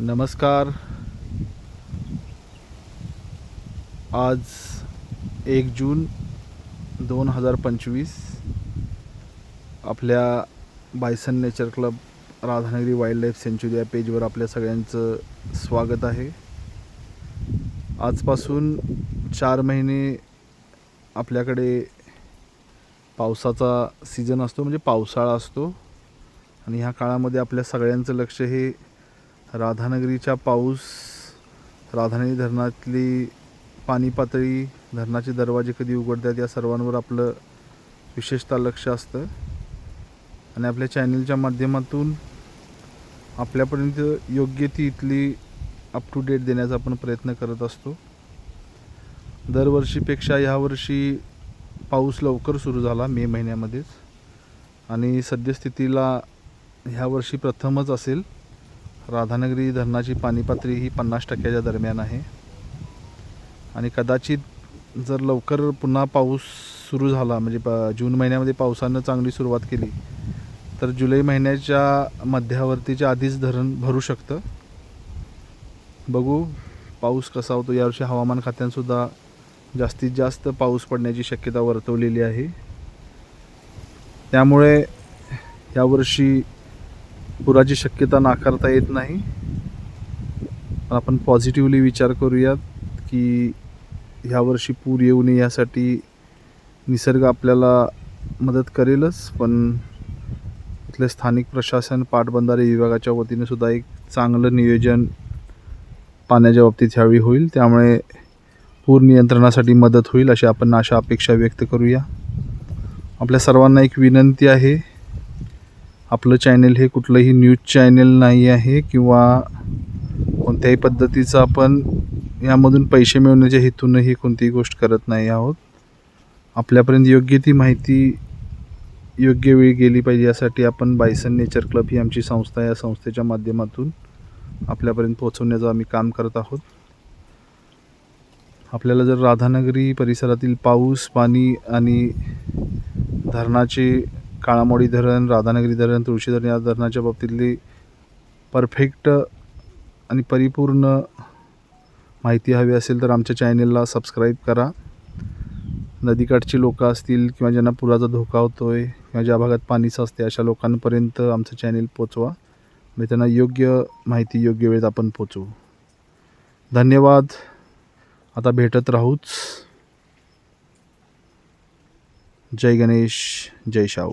नमस्कार. आज एक जून दोन हजार पंचवीस. आपल्या bison nature club Radhanagari wildlife sanctuary या पेजवर आपल्या सगळ्यांचं स्वागत आहे. आजपासून चार महिने आपल्याकडे पावसाचा सीझन असतो म्हणजे पावसाळा असतो. आणि ह्या काळामध्ये आपल्या सगळ्यांचं लक्ष हे राधानगरीच्या पाऊस राधानगरी धरणातली पाणी पातळी धरणाचे दरवाजे कधी उघडतात या सर्वांवर आपलं विशेषतः लक्ष असतं. आणि आपल्या चॅनलच्या माध्यमातून आपल्यापर्यंत योग्य ती इथली अप टू डेट देण्याचा आपण प्रयत्न करत असतो. दरवर्षीपेक्षा ह्यावर्षी पाऊस लवकर सुरू झाला मे महिन्यामध्येच. आणि सद्यस्थितीला ह्यावर्षी प्रथमच असेल. राधानगरी धरणाची पाणी पातळी ही पन्नास टक्क्याच्या दरम्यान आहे. आणि कदाचित जर लवकर पुन्हा पाऊस सुरू झाला म्हणजे प जून महिन्यामध्ये पावसानं चांगली सुरुवात केली तर जुलै महिन्याच्या मध्यावरतीच्या आधीच धरण भरू शकतं. बघू पाऊस कसा होतो. यावर्षी हवामान खात्यानंसुद्धा जास्तीत जास्त पाऊस पडण्याची शक्यता वर्तवलेली आहे. त्यामुळे यावर्षी पुराची शक्यता नाकारता येत नाही. पण आपण पॉझिटिव्हली विचार करूयात की ह्यावर्षी पूर येऊ नये यासाठी निसर्ग आपल्याला मदत करेलच पण इथले स्थानिक प्रशासन पाटबंधारे विभागाच्या वतीने सुद्धा एक चांगलं नियोजन पाण्याच्या बाबतीत ह्यावेळी होईल. त्यामुळे पूर नियंत्रणासाठी मदत होईल अशी आपण अशा अपेक्षा व्यक्त करूया. आपल्या सर्वांना एक विनंती आहे. आपलं चॅनल हे कुठलंही न्यूज चॅनल नाही आहे किंवा कोणत्याही पद्धतीचं आपण यामधून पैसे मिळवण्याच्या हेतूनही कोणतीही गोष्ट करत नाही आहोत. आपल्यापर्यंत योग्य ती माहिती योग्य वेळी गेली पाहिजे यासाठी आपण बायसन नेचर क्लब ही आमची संस्था या संस्थेच्या माध्यमातून आपल्यापर्यंत पोहोचवण्याचं आम्ही काम करत आहोत. आपल्याला जर राधानगरी परिसरातील पाऊस पाणी आणि धरणाचे काळामोडी धरण राधानगरी धरण तुळशी धरण या धरणाच्या बाबतीतली परफेक्ट आणि परिपूर्ण माहिती हवी असेल तर आमच्या चॅनेलला सबस्क्राईब करा. नदीकाठची लोकं असतील किंवा ज्यांना पुराचा धोका होतो आहे किंवा ज्या भागात पाणी साचते अशा लोकांपर्यंत आमचं चॅनेल पोचवा म्हणजे त्यांना योग्य माहिती योग्य वेळेत आपण पोचवू धन्यवाद. आता भेटत राहूच. जय गणेश जय शाहू.